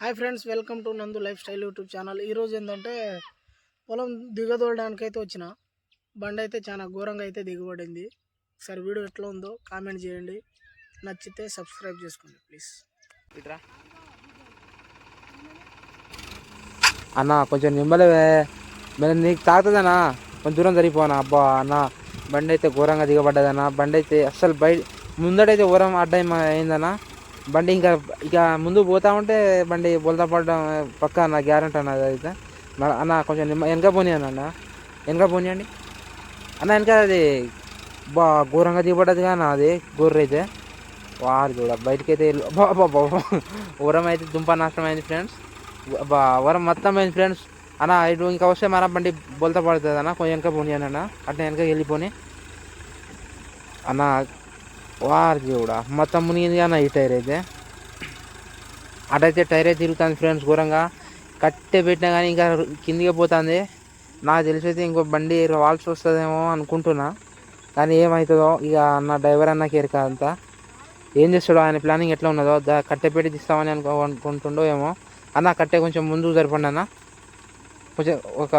Hi friends welcome to Nandu lifestyle YouTube channel. ఈరోజు ఏంటంటే పొలం దిగదోడడానికి అయితే వచ్చిన. బండి అయితే చాలా ఘోరంగా అయితే దిగబడింది. ఒకసారి వీడియో ఎట్లా ఉందో కామెంట్ చేయండి. నచ్చితే సబ్స్క్రైబ్ చేసుకోండి ప్లీజ్. ఇట్రా. అన్న కొంచెం నిమ్మలవే మరి నీకు తాగుతుందన్నా కొంచెం దూరం జరిగిపోనా? అబ్బా అన్న బండి అయితే ఘోరంగా దిగబడ్డదన్న. బండి అయితే అస్సలు బయట ముందటైతే ఘోరం అడ్డం అయిందన్న. బండి ఇంకా ఇక ముందు పోతా ఉంటే బండి బోల్తా పడడం పక్క అన్న గ్యారంటీ అన్న అయితే. అన్న కొంచెం నిమ్మ వెనక పోనీయండి అన్న వెనక పోనీయండి అన్న వెనక అది బా ఘోరంగా దిగబడ్డది కానీ అది గొర్రె అయితే. వారు చూడ బయటికి అయితే వరం అయితే దుంప నాశనం అయింది ఫ్రెండ్స్. బా వరం మొత్తం అయింది ఫ్రెండ్స్. అన్న ఇటు ఇంకా వస్తే మన బండి బోల్తా పడుతుంది అన్న. కొంచెం వెనక పోనీయండి అన్న అట్లా వెనక వెళ్ళిపోని. అన్న వారి దేవుడా మొత్తం మునిగింది అన్న ఈ టైర్ అయితే. అటైతే టైర్ అయితే తిరుగుతుంది ఫ్రెండ్స్ ఘోరంగా. కట్టే పెట్టినా కానీ ఇంకా కిందికి పోతుంది. నాకు తెలిసి అయితే ఇంకో బండి వాల్సి వస్తుందేమో అనుకుంటున్నా. కానీ ఏమవుతుందో ఇక అన్న డ్రైవర్ అన్న కేర్ అంతా ఏం చేస్తాడో ఆయన ప్లానింగ్ ఎట్లా ఉన్నదో దా కట్టె పెట్టి తీస్తామని అనుకో అనుకుంటుండో ఏమో. అన్న కట్టె కొంచెం ముందుకు సరిపండి అన్న కొంచెం ఒక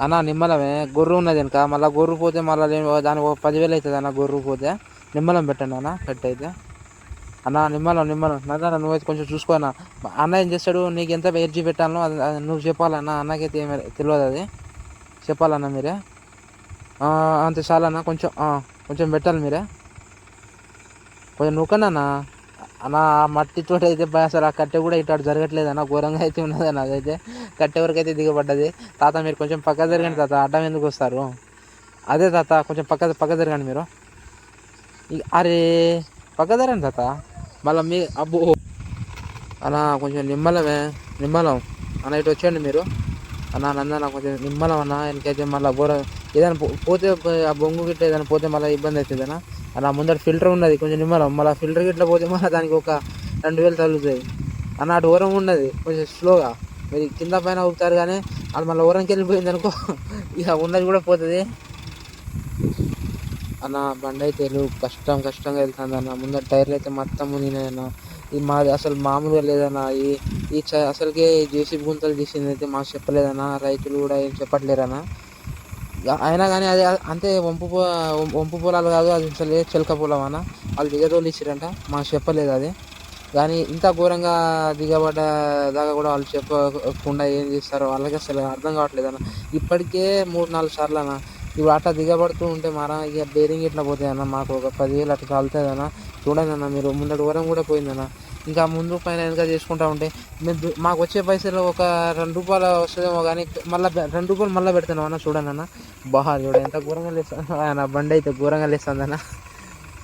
అన్న నిమ్మలమే. గొర్రు ఉన్నది వెనక. మళ్ళీ గొర్రు పోతే మళ్ళీ దానికి ఒక పదివేలు అవుతుంది అన్న గొర్రు పోతే. నిమ్మలం పెట్టండి అన్న కట్టె అయితే అన్న నిమ్మలం నిమ్మలం. నువ్వు నువ్వైతే కొంచెం చూసుకో అన్న. అన్న ఏం చేస్తాడు నీకు ఎంత ఎర్జీ పెట్టాలో అది నువ్వు చెప్పాలన్న అన్నకైతే ఏమి తెలియదు అది. చెప్పాలన్న మీరే. ఆ, అంతే చాలన్నా కొంచెం కొంచెం పెట్టాలి మీరే. కొంచెం నూకండి అన్న. అన్న ఆ మట్టితో అయితే అసలు ఆ కట్టె కూడా ఇటు అటు జరగట్లేదు అన్న. ఘోరంగా అయితే ఉన్నదన్న అదైతే. కట్టే వరకు అయితే దిగబడ్డది. తాత మీరు కొంచెం పక్క జరగండి తాత అడ్డం ఎందుకు వస్తారు? అదే తాత కొంచెం పక్క పక్క జరగండి మీరు. అరే పక్క జరగండి తాత. మళ్ళీ మీ అబ్బో. అన్న కొంచెం నిమ్మలమే నిమ్మలం. అన్న ఇటు వచ్చేయండి మీరు. అన్న నందన కొంచెం నిమ్మలం అన్న ఎందుకైతే మళ్ళీ ఘోరం ఏదైనా పోతే ఆ బొంగు గిట్ల ఏదైనా పోతే మళ్ళీ ఇబ్బంది అవుతుంది అన్న. అలా ముందర ఫిల్టర్ ఉన్నది కొంచెం నిమ్మలం. మళ్ళీ ఫిల్టర్ గిట్ల పోతే మళ్ళీ దానికి ఒక రెండు వేలు తగులుతుంది అన్న అటు ఓరం ఉన్నది కొంచెం స్లోగా. మీరు కింద పైన ఊపుతారు కానీ అది మళ్ళీ ఊరంకి వెళ్ళిపోయింది అనుకో ఇక ఉన్నది కూడా పోతుంది. అన్న బండి అయితే కష్టం కష్టంగా వెళ్తుంది అన్న. ముందర టైర్లు అయితే మొత్తం మునిగినాయన్న ఇది మాది అసలు మామూలుగా లేదన్న. ఈ ఈ చ- అసలుకే జేసీ గుంతలు తీసింది అయితే మాకు చెప్పలేదన్న. రైతులు కూడా ఏం చెప్పట్లేరన్న అయినా కానీ అది అంతే వంపు పో వంపు పొలాలు కాదు అది అసలు చిలక పొలం అన్న. వాళ్ళు దిగదోలు ఇచ్చిరంట. మాకు చెప్పలేదు అది. కానీ ఇంత ఘోరంగా దిగబడ్డ దాకా కూడా వాళ్ళు చెప్పకుండా ఏం చేస్తారో వాళ్ళకి అసలు అర్థం కావట్లేదు అన్న. ఇప్పటికే మూడు నాలుగు సార్లు అన్న. ఇప్పుడు అట్లా దిగబడుతూ ఉంటే మరా ఇక బేరింగ్ ఇట్లా పోతాయి అన్న? మాకు ఒక పదివేలు అట్లా కాలుతుంది అన్న. చూడండి అన్న మీరు ముందటి వరం కూడా పోయిందన్న ఇంకా ముందు పైన వెనక చేసుకుంటా ఉంటే మేము మాకు వచ్చే పైసలు ఒక రెండు రూపాయలు వస్తుందేమో కానీ మళ్ళీ రెండు రూపాయలు మళ్ళీ పెడతాను అన్న. చూడండి అన్న. బాగా చూడ ఎంత ఘోరంగా లేస్తా ఆయన బండి అయితే ఘోరంగా లేస్తుందన్న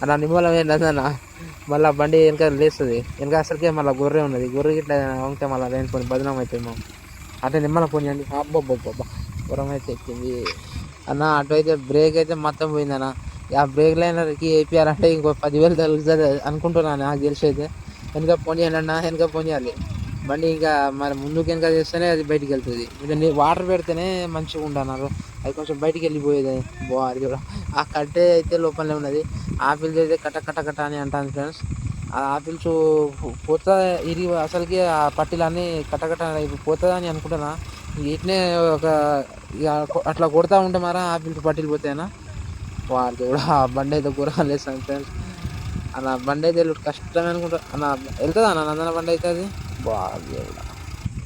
అన్న నిమ్మలం ఏంటన్నా మళ్ళీ బండి వెనక లేస్తుంది. వెనక అసలుకే మళ్ళీ గొర్రె ఉన్నది. గొర్రె ఇట్లా వంకే మళ్ళీ లేనిపోయి బదనం అవుతుంది మాకు అటే నిమ్మల పోనీయండి అబ్బబ్బబ్బబ్బా ఘోరం అయితే ఎక్కింది. అన్న అటు అయితే బ్రేక్ అయితే మొత్తం పోయిందన్న ఆ బ్రేక్ లైనర్కి వేపియాలంటే ఇంకో పదివేలు తగ్గుతుంది అనుకుంటున్నాను నాకు తెలిసి అయితే. వెనక పోనీయండి అన్న వెనక పోనీయాలి బండి ఇంకా మరి ముందుకు వెనక చేస్తేనే అది బయటికి వెళ్తుంది. ఇంకా వాటర్ పెడితేనే మంచిగా ఉండన్నారు అది కొంచెం బయటికి వెళ్ళిపోయేది బాగా కూడా. ఆ కట్టే అయితే లోపలనే ఉన్నది. ఆపిల్స్ అయితే కట్ట కట్ట కట్ట అని అంటాను ఫ్రెండ్స్. ఆ ఆపిల్స్ పోతా ఇరిగి అసలుకి ఆ పట్టీలన్నీ కట్ట కట్ట పోతుందని అని అనుకుంటున్నా. వీటినే ఒక ఇక అట్లా కొడతా ఉంటే మరి ఆపిల్స్ పట్టీలు పోతాయినా? వాడికి కూడా ఆ బండి అయితే కూరగాయలు ఫ్రెండ్స్. అన్న బండి అయితే కష్టమే అనుకుంటా. అన్న వెళ్తుందా అన్న నందన బండి అయితే అది? బాగా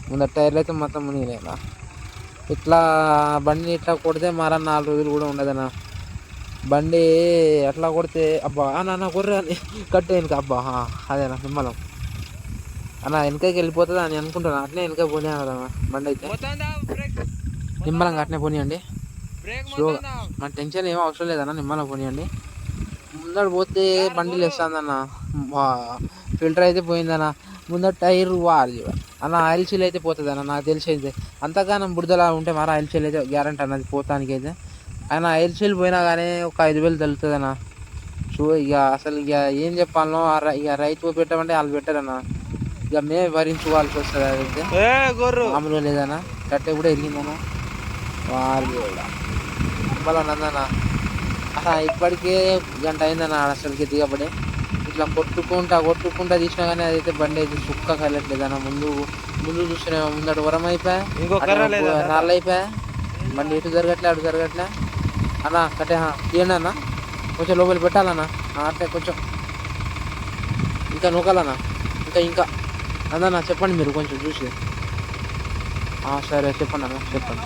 ముందర టైర్లు అయితే మొత్తం మునిగినాయి అన్న. ఇట్లా బండిని ఇట్లా కొడితే మారా నాలుగు రోజులు కూడా ఉండదన్న బండి అట్లా కొడితే అబ్బా అన్న అన్న కొర్ర అని కట్టే వెనుక అబ్బా అదేనా నిమ్మలం. అన్న వెనకకి వెళ్ళిపోతుందా అని అనుకుంటున్నా. అట్లే వెనక పోనీ కదన్నా బండి అయితే. నిమ్మలంగా అట్నే పోనీయండి. స్లోగా మన టెన్షన్ ఏం అవసరం లేదన్న నిమ్మలం పోనీయండి. ముందర పోతే బండి లేస్తుందన్న ఫిల్టర్ అయితే పోయిందన్న. ముందర టైర్ వారి అన్న ఆయిల్ సీల్ అయితే పోతుంది అన్న నాకు తెలిసి అయితే అంతగానం బుడదలా ఉంటే మరి ఆయిల్ సీల్ అయితే గ్యారంటీ అన్నది పోతానికి అయితే ఆయన ఆయిల్ సీల్ పోయినా కానీ ఒక ఐదు వేలు తగులుతుంది అన్న సో ఇక అసలు ఇక ఏం చెప్పాలనో ఇక రైతు పెట్టమంటే వాళ్ళు పెట్టారన్న. ఇక మేమే భరించుకోవాల్సి వస్తుంది అదైతే. మామూలుగా లేదన్నా. కట్టె కూడా వెళ్ళిందన్న వాళ్ళు కూడా మళ్ళీ నందన్న ఆహా, ఇప్పటికే గంట అయిందన్న అసలుకి దిగబడి. ఇట్లా కొట్టుకుంటా కొట్టుకుంటా తీసినా కానీ అదైతే బండి అయితే సుక్క కలట్లేదు అన్న. ముందు ముందు చూస్తూనే ముందడు వరం అయిపోయా? నాళ్ళు అయిపోయా? బండి ఎటు జరగట్లే అటు జరగట్లే? అన్న కట్టే తీయండి అన్న. కొంచెం లోపల పెట్టాలన్నా. అట్లే కొంచెం. ఇంకా నూకాలన్నా. ఇంకా ఇంకా. అందన్నా చెప్పండి మీరు కొంచెం చూసి. ఆ, సరే చెప్పండి అన్న చెప్పండి.